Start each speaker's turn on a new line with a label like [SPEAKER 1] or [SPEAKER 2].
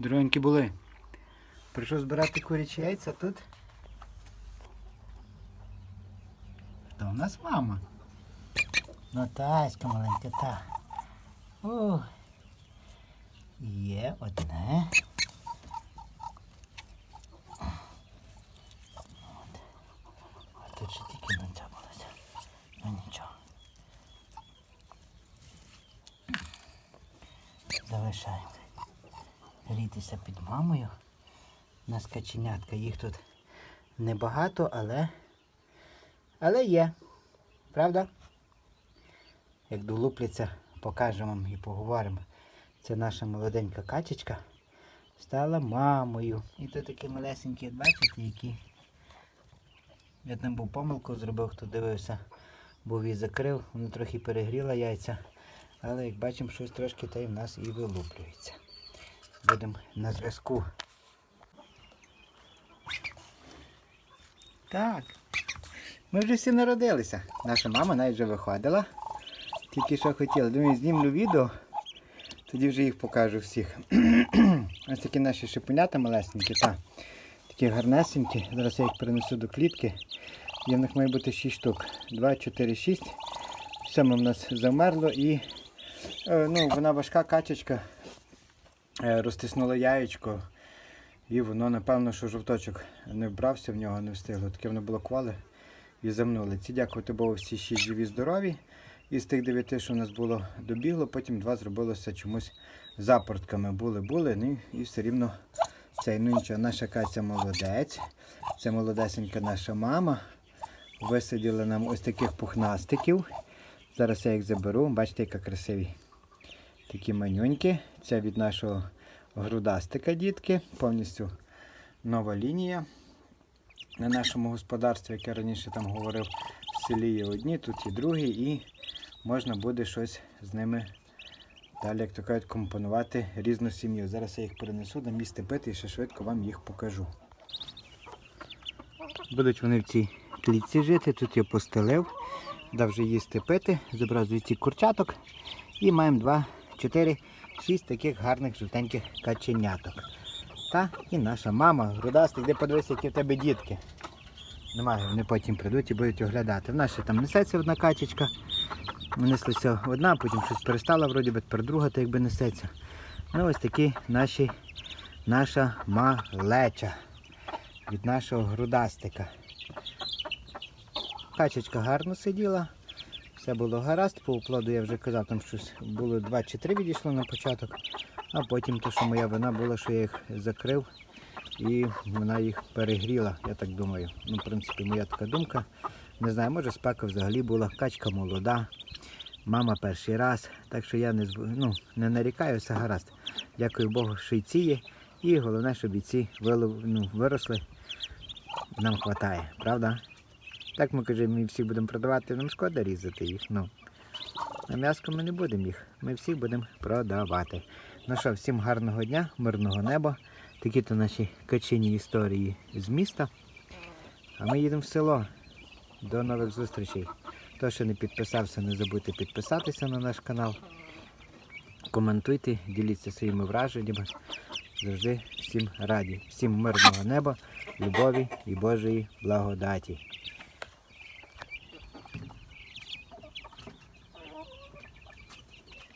[SPEAKER 1] Дорогенькі були. Прийшов збирати курячі яйця тут. Хто у нас мама? Ну таська маленька, та. О. Є одне. От. А тут ще тільки нацяпалося. Ну нічого. Залишаємо грітися під мамою. У нас каченятка, їх тут небагато, але, але є. Правда? Як долупляться, покажемо вам і поговоримо. Це наша молоденька качечка стала мамою. І тут такі малесенькі, бачите, які. Я там був помилку зробив, хто дивився, був і закрив, воно трохи перегріла яйця. Але як бачимо, щось трошки та й в нас і вилуплюється. Будемо на зв'язку. Так. Ми вже всі народилися. Наша мама навіть вже виходила. Тільки що хотіла. Думаю, знімлю відео. Тоді вже їх покажу всіх. Ось такі наші шипенята малесенькі, та. Такі гарнесенькі. Зараз я їх перенесу до клітки. Є в них має бути 6 штук. 2, 4, 6. Саме в нас замерло і е, ну, вона важка качечка. Е, розтиснула яєчко. І воно, напевно, що жовточок не вбрався в нього, не встигло. Таке воно було квале і замнули. Ці дякувати Богу, всі шість живі здорові. Із тих дев'яти, що в нас було добігло, потім два зробилося чомусь запортками. Були, були, ну і все рівно цей, ну нічого, наша Катя молодець. Це молодесенька наша мама. Висадила нам ось таких пухнастиків. Зараз я їх заберу. Бачите, яка красиві. Такі манюньки. Це від нашого грудастика, дітки. Повністю нова лінія. На нашому господарстві, як я раніше там говорив, в селі є одні, тут і другі, і можна буде щось з ними далі, як то кажуть, компонувати різну сім'ю. Зараз я їх перенесу, дам їсти пити і ще швидко вам їх покажу. Будуть вони в цій клітці жити, тут я постелив, дав вже їсти пити, забрав звідси курчаток і маємо 2, 4, 6 таких гарних жовтеньких каченяток. Та і наша мама, грудастик, де подивися, які в тебе дітки. Немає, вони потім прийдуть і будуть оглядати. В нас ще там несеться одна качечка. Нанеслася одна, потім щось перестала, вроді би тепер друга, то якби несеться. Ну ось такі наші, наша малеча від нашого грудастика. Качечка гарно сиділа, все було гаразд, по оплоду я вже казав, там щось було 2 чи 3 відійшло на початок, а потім то, що моя вина була, що я їх закрив і вона їх перегріла, я так думаю. Ну, в принципі, моя така думка. Не знаю, може спека взагалі була, качка молода, мама перший раз, так що я не, ну, не нарікаю, все гаразд. Дякую Богу, що й ці є. І головне, щоб і ці вилов- ну, виросли. Нам вистачає, правда? Так ми кажемо, ми всіх будемо продавати, нам шкода різати їх. Ну. На м'яско ми не будемо їх. Ми всіх будемо продавати. Ну що, всім гарного дня, мирного неба. Такі то наші качині історії з міста. А ми їдемо в село. До нових зустрічей. Хто ще не підписався, не забудьте підписатися на наш канал. Коментуйте, діліться своїми враженнями. Завжди всім раді. Всім мирного неба, любові і Божої благодаті.